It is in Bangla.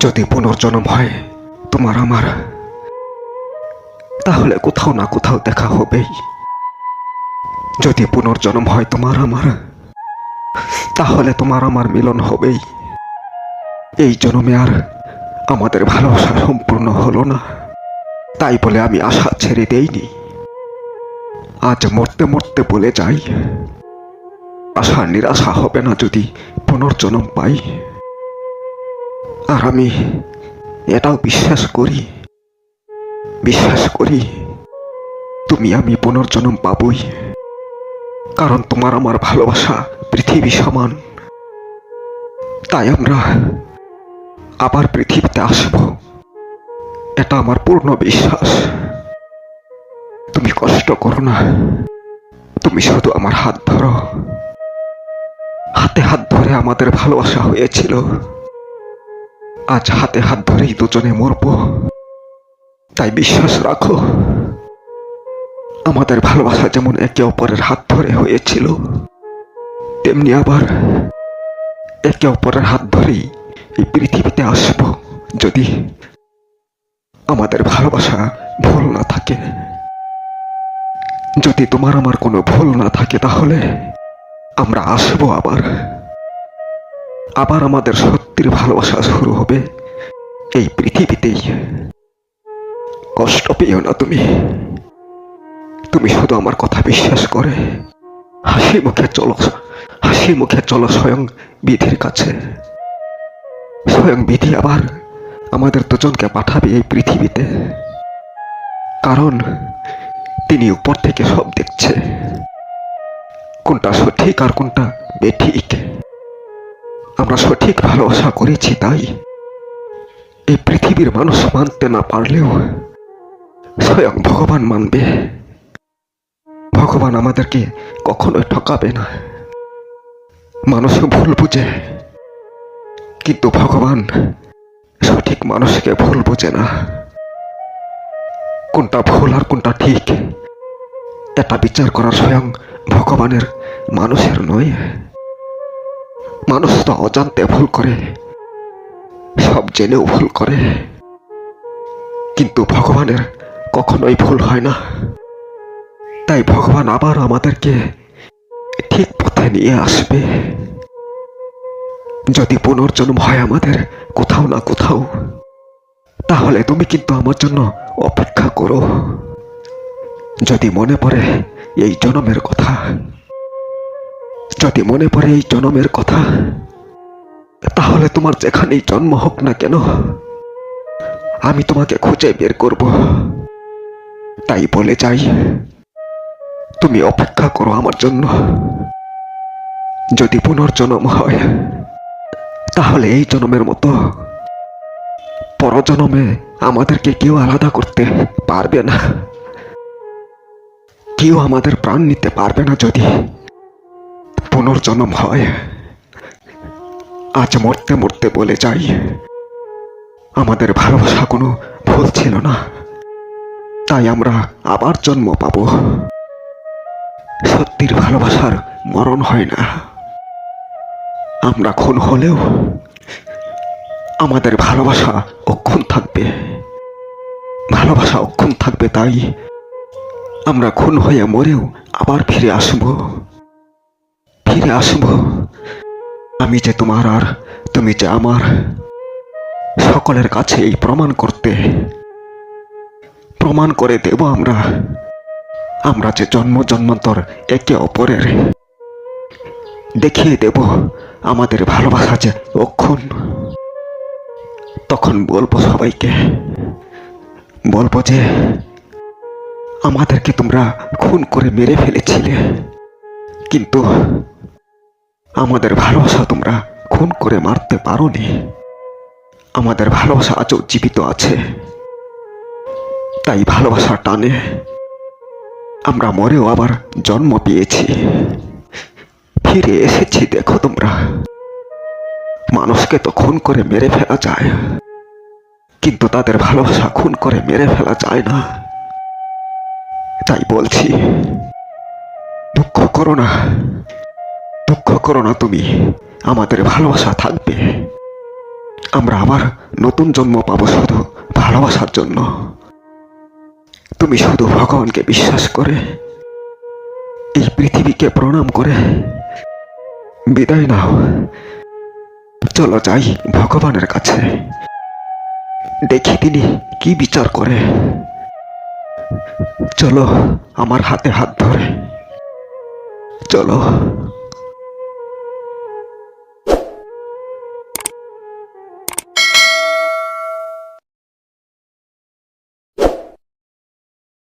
যদি পুনর্জন্ম হয়, তোমার আমার। তাহলে কোথাও না কোথাও দেখা হবেই। যদি পুনর্জন্ম হয় তোমার আমার, তাহলে তোমার আমার মিলন হবেই। এই জন্মে আর আমাদের ভালোবাসা সম্পূর্ণ হলো না। তাই বলে আমি আশা ছেড়ে দেইনি। আজ মরতে মরতে বলে যাই। আশা নিরাশা হবে না যদি পুনর্জন্ম পাই। আর আমি এটাও বিশ্বাস করি। বিশ্বাস করি তুমি আমি পুনর্জন্ম পাবই। কারণ তোমার আমার ভালোবাসা পৃথিবী সমান। তাই আমরা আবার পৃথিবীতে আসব। এটা আমার পূর্ণ বিশ্বাস। তুমি কষ্ট করো না। তুমি শুধু আমার হাত ধরো। হাতে হাত ধরে আমাদের ভালোবাসা হয়েছিল। আজ হাতে হাত ধরেই দুজনে মরব। তাই বিশ্বাস রাখো, আমাদের ভালোবাসা যেমন একে অপরের হাত ধরে হয়েছিল, তেমনি আবার একে অপরের হাত ধরেই এই পৃথিবীতে আসব যদি আমাদের ভালোবাসা ভুল না থাকে। যদি তোমার আমার কোনো ভুল না থাকে তাহলে আমরা আসব আবার। আবার আমাদের সত্যির ভালোবাসা শুরু হবে এই পৃথিবীতেই। কষ্ট পেও না তুমি। তুমি শুধু আমার কথা বিশ্বাস করে। হাসি মুখে চলো, হাসি মুখে চলো স্বয়ং বিধির কাছে। স্বয়ং বিধি আবার আমাদের দুজনকে পাঠাবে এই পৃথিবীতে। কারণ তিনি উপর থেকে সব দেখছে। কোনটা সঠিক আর কোনটা বেঠিক? আমরা সঠিক ভালোবাসা করেছি তাই এই পৃথিবীর মানুষ মানতে না পারলেও স্বয়ং ভগবান মানবে। ভগবান আমাদেরকে কখনোই ঠকাবে না। মানুষ ভুল বুঝে, কিন্তু ভগবান সঠিক মানুষকে ভুল বোঝে না। কোনটা ভুল আর কোনটা ঠিক, এটা বিচার করার স্বয়ং ভগবানের মানুষের নয়। মানুষ তো অজান্তে ভুল করে। সব জেনেও ভুল করে। কিন্তু ভগবানের কখনোই ভুল হয় না। তাই ভগবান আবার আমাদেরকে ঠিক পথে নিয়ে আসবে। যদি পুনর্জন্ম হয় আমাদের কোথাও না কোথাও, তাহলে তুমি কিন্তু আমার জন্য অপেক্ষা করো। যদি মনে পড়ে এই জনমের কথা যদি মনে পড়ে এই জনমের কথা, তাহলে তোমার যেখানেই জন্ম হোক না কেন, আমি তোমাকে খুঁজে বের করব। তাই বলে যাই, তুমি অপেক্ষা করো আমার জন্য। যদি পুনর্জন্ম হয়, তাহলে এই জন্মের মতো পরজন্মে আমাদেরকে কেউ আলাদা করতে পারবে না। কেউ আমাদের প্রাণ নিতে পারবে না যদি পুনর্জন্ম হয়। আজ মরতে মরতে বলে যাই। আমাদের ভালোবাসা কোনো ভুল ছিল না। তাই আমরা আবার জন্ম পাব। সত্যির ভালোবাসার মরণ হয় না। আমরা খুন হলেও আমাদের ভালোবাসা অক্ষুণ থাকবে। ভালোবাসা অক্ষুণ থাকবে তাই আমরা খুন হয়ে মরেও আবার ফিরে আসব। ফিরে আসব। আমি যে তোমার আর তুমি যে আমার সকলের কাছে এই প্রমাণ করতে, প্রমাণ করে দেব আমরা। আমরা যে জন্ম জন্মান্তর একে অপরের দেখিয়ে দেব আমাদের ভালোবাসা যে অক্ষুণ তখন বলব সবাইকে, বলব যে আমাদেরকে তোমরা খুন করে মেরে ফেলেছিলে। কিন্তু আমাদের ভালোবাসা তোমরা খুন করে মারতে পারোনি। আমাদের ভালোবাসা আজও জীবিত আছে। তাই ভালোবাসা টানে আমরা মরেও আবার জন্ম পেয়েছি। ফিরে এসেছি, দেখো তোমরা। মানুষকে তো খুন করে মেরে ফেলা যায়। কিন্তু তাদের ভালোবাসা খুন করে মেরে ফেলা যায় না। তাই বলছি, দুঃখ করো না। করো না তুমি। আমাদের ভালোবাসা থাকবে। আমরা আবার নতুন জন্ম পাবো শুধু ভালোবাসার জন্য। তুমি শুধু ভগবানকে বিশ্বাস করে, এই পৃথিবীকে প্রণাম করে বিদায় নাও। চলো যাই ভগবানের কাছে। দেখি তিনি কি বিচার করে। চলো আমার হাতে হাত ধরে। চলো।